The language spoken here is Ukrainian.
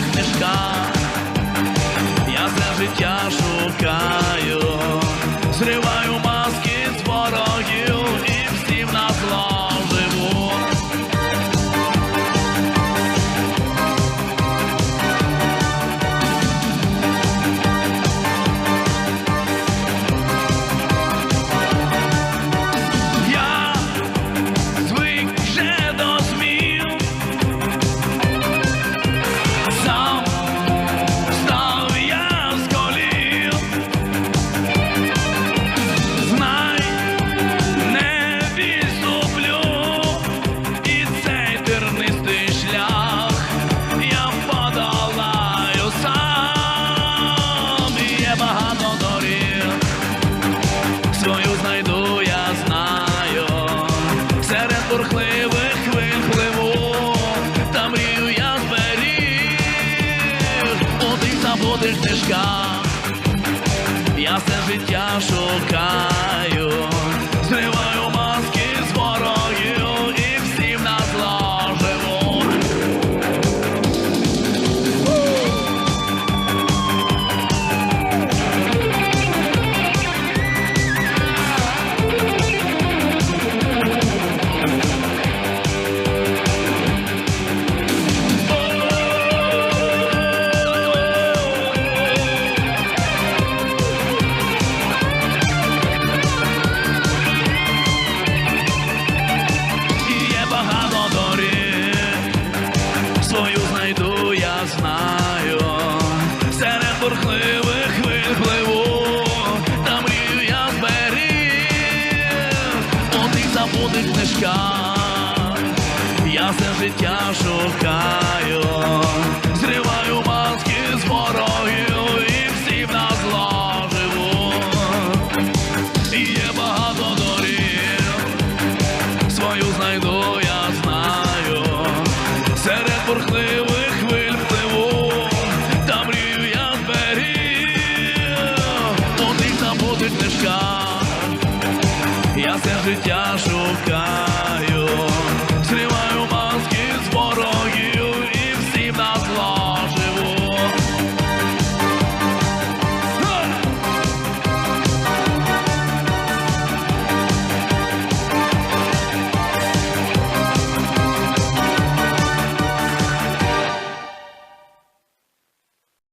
книжках, я все життя шукаю, у тих я все життя шукаю, зриваю забутих книжках, я все життя шукаю, зриваю маски з ворогів і всім на зло живу. І є багато доріг, свою знайду, я знаю, серед бурхливих хвиль пливу, та мрію я зберіг. У тих забутих книжках, я все життя шукаю.